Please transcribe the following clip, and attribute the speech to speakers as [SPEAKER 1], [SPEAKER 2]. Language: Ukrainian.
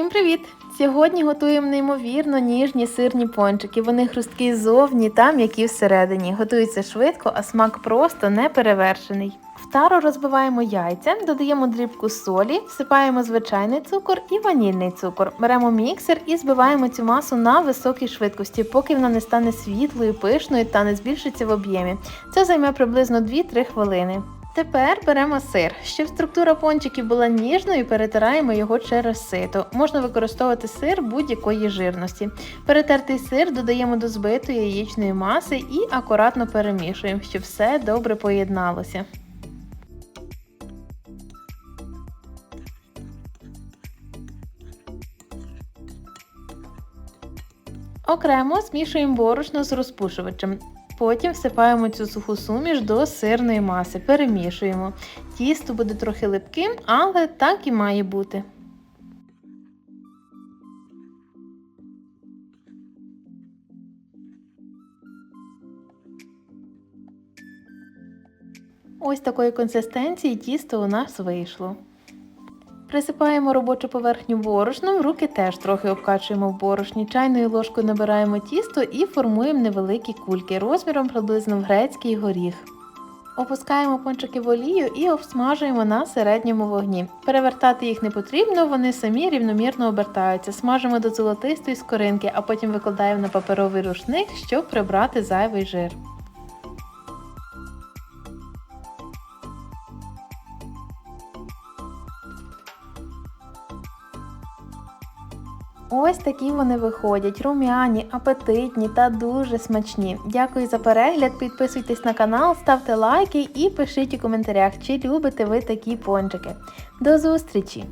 [SPEAKER 1] Всім привіт! Сьогодні готуємо неймовірно ніжні сирні пончики. Вони хрусткі ззовні та м'які всередині. Готуються швидко, а смак просто неперевершений. В тару розбиваємо яйця, додаємо дрібку солі, всипаємо звичайний цукор і ванільний цукор. Беремо міксер і збиваємо цю масу на високій швидкості, поки вона не стане світлою, пишною та не збільшиться в об'ємі. Це займе приблизно 2-3 хвилини. Тепер беремо сир. Щоб структура пончиків була ніжною, перетираємо його через сито. Можна використовувати сир будь-якої жирності. Перетертий сир додаємо до збитої яєчної маси і акуратно перемішуємо, щоб все добре поєдналося. Окремо змішуємо борошно з розпушувачем. Потім всипаємо цю суху суміш до сирної маси, перемішуємо. Тісто буде трохи липким, але так і має бути. Ось такої консистенції тісто у нас вийшло. Присипаємо робочу поверхню борошном, руки теж трохи обкачуємо в борошні. Чайною ложкою набираємо тісто і формуємо невеликі кульки розміром приблизно в грецький горіх. Опускаємо пончики в олію і обсмажуємо на середньому вогні. Перевертати їх не потрібно, вони самі рівномірно обертаються. Смажимо до золотистої скоринки, а потім викладаємо на паперовий рушник, щоб прибрати зайвий жир. Ось такі вони виходять, рум'яні, апетитні та дуже смачні. Дякую за перегляд, підписуйтесь на канал, ставте лайки і пишіть у коментарях, чи любите ви такі пончики. До зустрічі!